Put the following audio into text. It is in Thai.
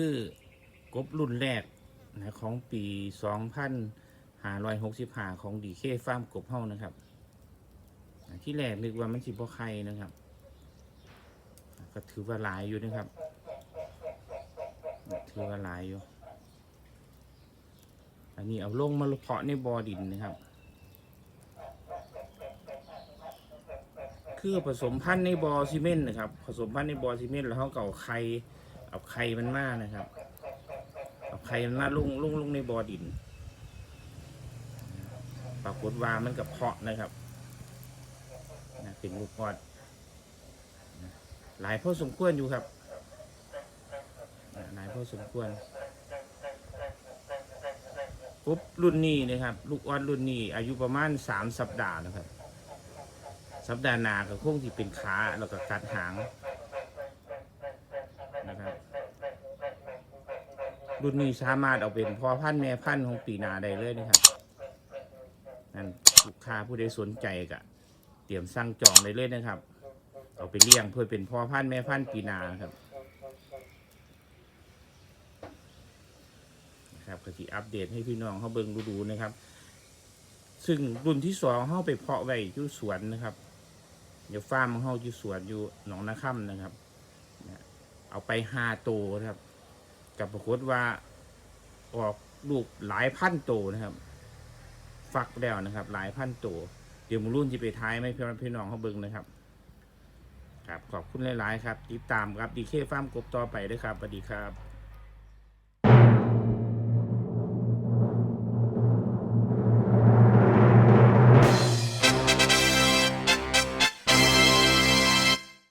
ือกบรุ่นแรกนะของปี 2565 ของดีเคฟาร์มกบเฮานะครับ ที่แรกนึกว่ามันสิบ่ไข่นะครับ ก็ถือว่าหลายอยู่นะครับ ถือว่าหลายอยู่ อันนี้เอาลงมาเพาะในบ่อดินนะครับ คือผสมพันธุ์ในบ่อซีเมนต์นะครับ ผสมพันธุ์ในบ่อซีเมนต์แล้วเขาเก็เอาไข่ เอาไข่มันมานะครับ เอาไข่มันมาลงลงลงในบ่อดิน ปรากฏว่ามันกับเพาะนะครับนะเป็นลูกออดนะหลายพอสมควรอยู่ครับนะหลายพอสมควรปุ๊บรุ่นนี้นะครับ ลูกออดรุ่นนี้ อายุประมาณสามสัปดาห์นะครับ สัปดาห์หน้าก็คงที่เป็นขาแล้วก็กัดหางนะครับ รุ่นนี้สามารถเอาเป็นพ่อพันธุ์แม่พันธุ์ของปีนาได้เลยนะครับนั่นลูกค้าผู้ใดสนใจก็เตรียมสั่งจองได้เลยนะครับ เอาไปเลี้ยงเพื่อเป็นพ่อพันธุ์แม่พันธุ์ปีนาครับนะครับก็ที่อัปเดตให้พี่น้องเขาเบิ่งดูๆนะครับ ซึ่งรุ่นที่สองเขาไปเพาะไว้อยู่สวนนะครับเดี๋ยวฟาร์มของเขาอยู่สวนอยู่หนองนาค่ำนะครับ เอาไปห้าโตวนะครับ กับปรากฏว่าออกลูกหลายพันโตวนะครับ ฟักแล้วนะครับ หลายพันตัวเดี๋ยวมูรุ่นจะไปท้ายไม่เพี่องพี่น้องเขาเบิ้งนะครับ ครับขอบคุณหลาย ๆ ครับ ติดตามครับดีเคฟาร์มกบต่อไปด้วยครับสวัสดีครับ